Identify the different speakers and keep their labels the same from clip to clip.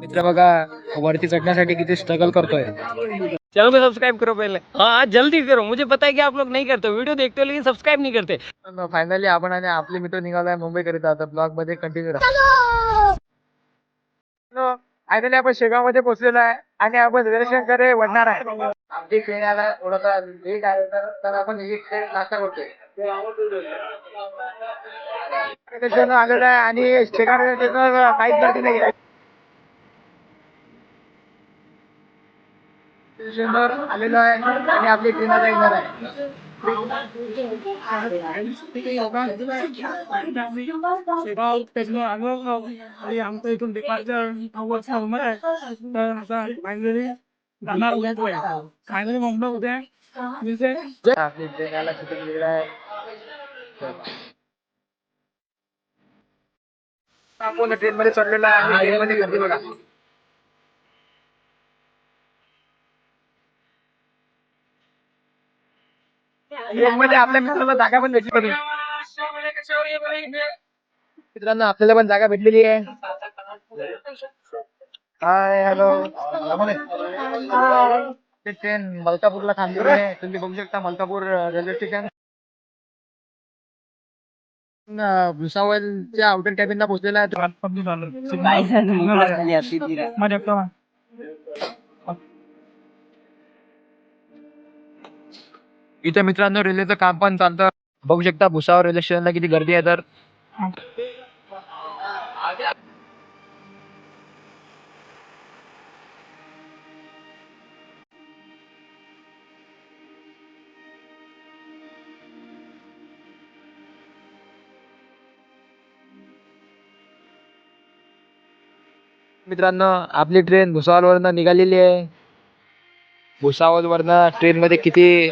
Speaker 1: मित्र बघा वरती चढण्यासाठी किती स्ट्रगल करतोय.
Speaker 2: चैनल को सब्सक्राइब करो पहले। हाँ जल्दी करो। मुझे पता है कि आप लोग नहीं करते वीडियो देखते हो लेकिन सब्सक्राइब नहीं करते।
Speaker 1: फायनली आपण आणि आपले मित्र निघालोय मुंबई करिता. आता ब्लॉगमध्ये कंटिन्यू राहा. फायनली आपण शेगावमध्ये पोहोचलेलो आहे आणि आपण कडे वडणार आहे. आपली ट्रेन यायला थोडासा लेट आहे तर- आपण ही ट्रेन नाश्ता करतोय. आलेलं आहे आणि शेगाव काहीच गर्दी नाही आहे आलेलो आहे आणि आपली ट्रेन येणार आहे.
Speaker 3: आमचं इथून डिपार्चर नव्वद सहा आहे तर आता फायनली जाणार उद्या फायनली मुंबई उद्या
Speaker 1: आपली ट्रेन यायला किती वेळ आहे. आपण ट्रेन मध्ये चढलेला आहे. ट्रेन मध्ये गर्दी बघा. ट्रेन मध्ये आपल्या मित्राला जागा पण भेटली पण मित्रांनो आपल्याला पण जागा भेटलेली आहे. हाय हॅलो ते ट्रेन मलकापूरला थांबलेली आहे. तुम्ही बघू शकता मलकापूर रेल्वे स्टेशन भुसावळच्या आउटर कॅबिनला पोहोचलेला आहे.
Speaker 3: माझ्या
Speaker 1: इथे मित्रांनो रेल्वेचं काम पण चालतं. बघू शकता भुसावर रेल्वे स्टेशनला किती गर्दी आहे तर. मित्रांनो आपली ट्रेन भुसावळवरनं निघालेली आहे. भुसावळवरनं ट्रेन मध्ये किती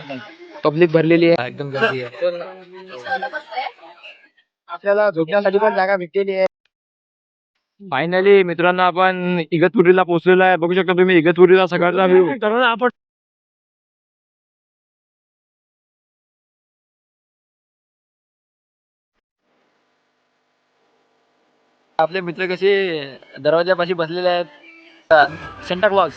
Speaker 1: पब्लिक भरलेली आहे. एकदम गर्दी आहे. आपल्याला झोपण्यासाठी पण जागा भेटलेली आहे. फायनली मित्रांनो आपण इगतपुरीला पोहोचलेलो आहे. बघू शकता तुम्ही इगतपुरीला सकाळचा व्ह्यू
Speaker 3: तर आपण
Speaker 1: आपले मित्र कसे दरवाजापाशी बसलेले आहेत? सेंटा क्लॉज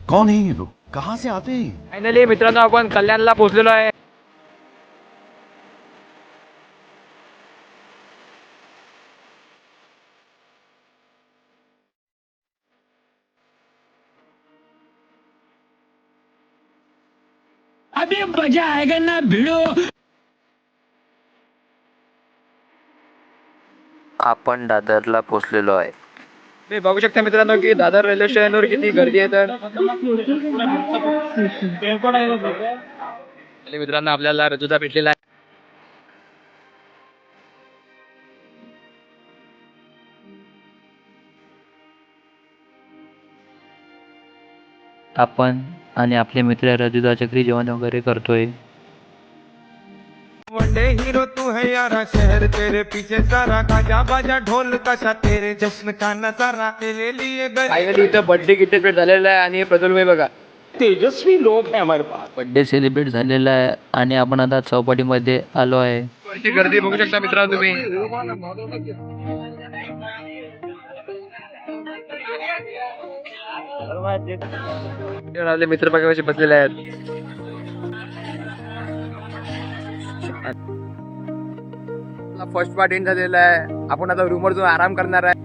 Speaker 4: कौन है ये लोग? कहाँ से आते हैं?
Speaker 1: फायनली मित्रांनो आपण कल्याणला पोहोचलेलो आहे.
Speaker 3: अभी मजा आएगा ना भिड़ो।
Speaker 5: आपण दादरला पोचलेलो आहे.
Speaker 1: मी बघू शकता मित्रांनो की दादर रेल्वे स्टेशनवर किती गर्दी आहे तर. मित्रांनो आपल्याला रजुदा भेटलेला आहे.
Speaker 5: आपण आणि आपले मित्र रजुदा चक्री जेवण वगैरे करतोय.
Speaker 6: वनडे हीरो तू है यारा शहर तेरे पीछे सारा गाजा बाजा ढोल कसा तेरे जश्न का नजारा तेरे लिए गए।
Speaker 1: फायनली इथं बर्थडे किट झालेला आहे आणि प्रज्वल भाई बघा.
Speaker 6: तेजस्वी लोग हैं हमारे पास.
Speaker 5: बड्डे सेलिब्रेट झालेला आहे आणि आपण आता चौपाटीमध्ये आलो आहे.
Speaker 1: वरची गर्दी बघू शकता मित्रांनो तुम्ही. आपले मित्र बघा कसे बसलेले आहेत. फर्स्ट पार्ट एंड झालेला आहे. आपण आता रूमवर जाऊन आराम करणार आहे.